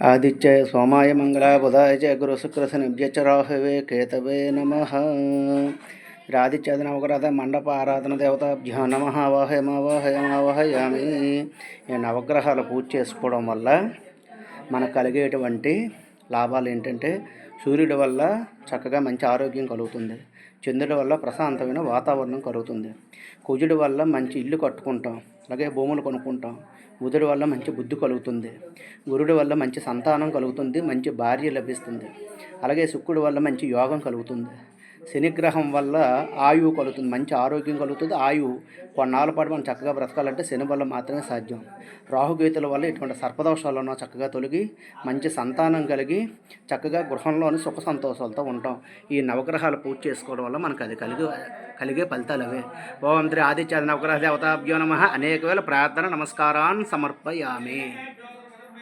ఆదిత్య సోమాయ మంగళ బుధాయ చ గురు శుక్ర శనిభ్య రాహవే కేతవే నమ. ఆదిత్యాది నవగ్రహ మండప ఆరాధన దేవతాభ్యో నమ వాహయమావాహయమావాహయామి ఈ నవగ్రహాలు పూజ చేసుకోవడం వల్ల మనకు కలిగేటువంటి లాభాలు ఏంటంటే సూర్యుడి వల్ల చక్కగా మంచి ఆరోగ్యం కలుగుతుంది. చంద్రుడి వల్ల ప్రశాంతమైన వాతావరణం కలుగుతుంది. కుజుడి వల్ల మంచి ఇల్లు కట్టుకుంటాం. అలాగే భూములు కొనుక్కుంటాం. బుధుడి వల్ల మంచి బుద్ధి కలుగుతుంది. గురుడి వల్ల మంచి సంతానం కలుగుతుంది. మంచి భార్య లభిస్తుంది. అలాగే శుక్రుడి వల్ల మంచి యోగం కలుగుతుంది. శనిగ్రహం వల్ల ఆయువు కలుగుతుంది మంచి ఆరోగ్యం కలుగుతుంది. ఆయువు కొన్నాళ్ళ పాటు మనం చక్కగా బ్రతకాలంటే శని వల్ల మాత్రమే సాధ్యం. రాహుగీతల వల్ల ఇటువంటి సర్పదోషాలను చక్కగా తొలగి మంచి సంతానం కలిగి చక్కగా గృహంలోని సుఖ సంతోషాలతో ఉంటాం. ఈ నవగ్రహాలు పూజ చేసుకోవడం వల్ల మనకు అది కలిగి కలిగే ఫలితాలు అవే. ఓం త్రి ఆదిత్య నవగ్రహ దేవతాభ్యో నమ. అనేక వేల ప్రార్థన నమస్కారాన్ని సమర్పయామి.